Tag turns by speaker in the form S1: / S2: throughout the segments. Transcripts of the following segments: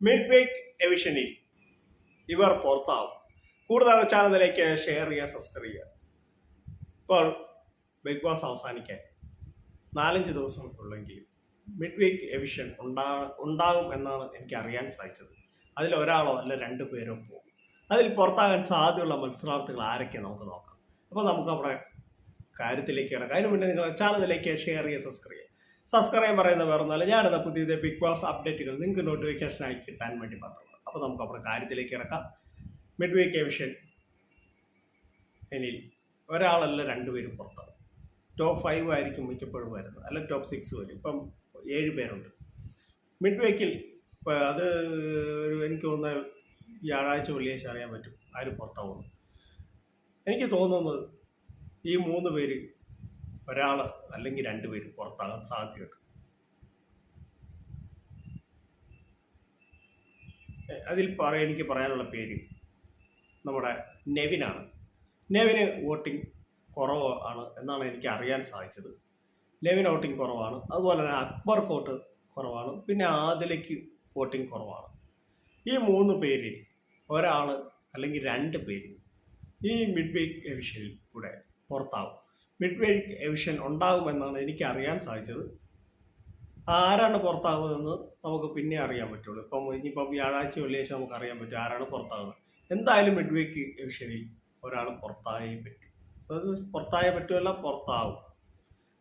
S1: Mid week എവിഷനിൽ ഇവർ പുറത്താവും. കൂടുതൽ ചാനലിലേക്ക് ഷെയർ ചെയ്യുക സബ്സ്ക്രൈബ് ചെയ്യുക. ഇപ്പോൾ ബിഗ് ബോസ് അവസാനിക്കാൻ നാലഞ്ച് ദിവസം ഉള്ളെങ്കിലും മിഡ് വീക്ക് എവിഷൻ ഉണ്ടാ ഉണ്ടാകും എന്നാണ് എനിക്ക് അറിയാൻ സാധിച്ചത്. അതിൽ ഒരാളോ അല്ല രണ്ടു പേരോ പോകും. അതിൽ പുറത്താകാൻ സാധ്യതയുള്ള മത്സരാർത്ഥികൾ ആരൊക്കെ നമുക്ക് നോക്കാം. അപ്പോൾ നമുക്ക് നമ്മുടെ കാര്യത്തിലേക്ക് കിടക്കാം അതിന് മുന്നേ നിങ്ങൾ ചാനലിലേക്ക് ഷെയർ ചെയ്യുക സബ്സ്ക്രൈബ് ചെയ്യുക. സബ്സ്ക്രൈബ് പറയുന്ന വേറെ ഒന്നല്ല ഞാനിതാ പുതിയ ബിഗ് ബോസ് അപ്ഡേറ്റുകൾ നിങ്ങൾക്ക് നോട്ടിഫിക്കേഷൻ ആയി കിട്ടാൻ വേണ്ടി മാത്രമാണ്. അപ്പോൾ നമുക്ക് നമ്മുടെ കാര്യത്തിലേക്ക് ഇറക്കാം. മിഡ് വീക്ക് എവിഷൻ ഇനി ഒരാളല്ല രണ്ടുപേരും പുറത്ത് ടോപ്പ് ഫൈവ് ആയിരിക്കും മിക്കപ്പോഴും വരുന്നത്. അല്ല ടോപ്പ് സിക്സ് വരും. ഇപ്പം ഏഴ് പേരുണ്ട്. മിഡ് വേക്കിൽ അത് ഒരു എനിക്ക് തോന്നുന്ന വ്യാഴാഴ്ച വെള്ളിയാഴ്ച അറിയാൻ പറ്റും. ആരും പുറത്താവുന്നു എനിക്ക് തോന്നുന്നത് ഈ മൂന്ന് പേര് ഒരാൾ അല്ലെങ്കിൽ രണ്ട് പേര് പുറത്താകാൻ സാധ്യതയുണ്ട്. അതിൽ പറ എനിക്ക് പറയാനുള്ള പേര് നമ്മുടെ നെവിനാണ്. നെവിന് വോട്ടിംഗ് കുറവ് ആണ് എന്നാണ് എനിക്ക് അറിയാൻ സാധിച്ചത്. നെവിൻ വോട്ടിംഗ് കുറവാണ്. അതുപോലെ തന്നെ അക്ബർ കോട്ട് കുറവാണ്. പിന്നെ ആദിലയ്ക്ക് വോട്ടിംഗ് കുറവാണ്. ഈ മൂന്ന് പേരിൽ ഒരാൾ അല്ലെങ്കിൽ രണ്ട് പേര് ഈ മിഡ് വീക്ക് എവിഷനിൽ കൂടെ പുറത്താവും. മിഡ് വീക്ക് എവിഷൻ ഉണ്ടാകുമെന്നാണ് എനിക്ക് അറിയാൻ സാധിച്ചത്. ആരാണ് പുറത്താകുന്നതെന്ന് നമുക്ക് പിന്നെ അറിയാൻ പറ്റുള്ളൂ. ഇപ്പം ഇനിയിപ്പം വ്യാഴാഴ്ച വെള്ളിയാഴ്ച നമുക്ക് അറിയാൻ പറ്റും ആരാണ് പുറത്താകുന്നത്. എന്തായാലും മിഡ് വേക്ക് എവിഷനിൽ ഒരാൾ പുറത്തായേ പറ്റും. അത് പുറത്തായേ പറ്റുമല്ല പുറത്താവും.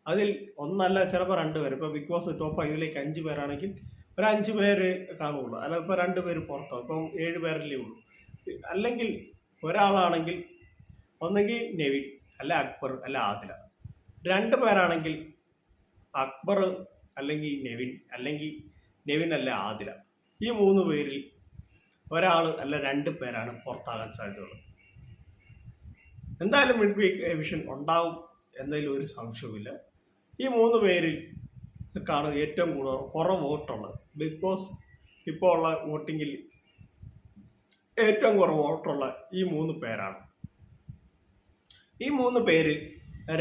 S1: അതിൽ ഒന്നല്ല ചിലപ്പോൾ രണ്ട് പേര്. ഇപ്പോൾ ബിഗ് ബോസ് ടോപ്പ് ഫൈവിലേക്ക് അഞ്ച് പേരാണെങ്കിൽ ഒരു അഞ്ച് പേര് കാണുള്ളൂ അല്ല ഇപ്പോൾ രണ്ട് പേര് പുറത്താവും. ഇപ്പം ഏഴ് പേരല്ലേ ഉള്ളൂ. അല്ലെങ്കിൽ ഒരാളാണെങ്കിൽ ഒന്നെങ്കിൽ നെവിൻ അല്ല അക്ബർ അല്ല ആദില. രണ്ട് പേരാണെങ്കിൽ അക്ബർ അല്ലെങ്കിൽ നെവിൻ അല്ലെങ്കിൽ നെവിൻ അല്ല ആദില. ഈ മൂന്ന് പേരിൽ ഒരാൾ അല്ല രണ്ട് പേരാണ് പുറത്താകാൻ സാധ്യതയുള്ളത്. എന്തായാലും മിഡ് വീക്ക് എവിഷൻ ഉണ്ടാവും എന്നതിൽ ഒരു സംശയവുമില്ല. ഈ മൂന്ന് പേരിൽ കാണും ഏറ്റവും കൂടുതൽ കുറവ് വോട്ടുള്ളത്. ബിഗ് ബോസ് ഇപ്പോൾ ഉള്ള വോട്ടിങ്ങിൽ ഏറ്റവും കുറവ് വോട്ടുള്ള ഈ മൂന്ന് പേരാണ്. ഈ മൂന്ന് പേര്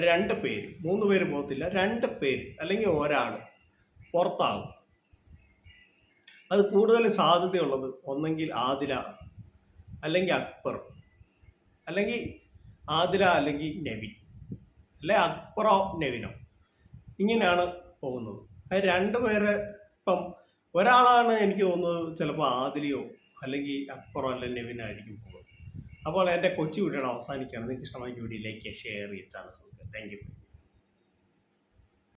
S1: രണ്ട് പേര് മൂന്ന് പേര് പോകത്തില്ല രണ്ട് പേര് അല്ലെങ്കിൽ ഒരാൾ പുറത്താകും അത് കൂടുതൽ സാധ്യതയുള്ളത് ഒന്നെങ്കിൽ ആദില അല്ലെങ്കിൽ അക്ബർ അല്ലെങ്കിൽ ആദില അല്ലെങ്കിൽ നെവിൻ അല്ലെ അക്ബറോ നെവിനോ. ഇങ്ങനെയാണ് പോകുന്നത്. അത് രണ്ട് പേര് ഇപ്പം ഒരാളാണ് എനിക്ക് തോന്നുന്നത് ചിലപ്പോൾ ആദിലിയോ അല്ലെങ്കിൽ അക്ബറോ അല്ലെങ്കിൽ നവിനായിരിക്കും പോകുന്നത്. അപ്പോൾ എന്റെ കൊച്ചു വീഡിയോ അവസാനിക്കുകയാണ്. നിങ്ങൾക്ക് ലൈക്ക് വീഡിയോയിലേക്ക് ഷെയർ ചെയ്ത് ചാനൽ സബ്സ്ക്രൈബ് താങ്ക് യു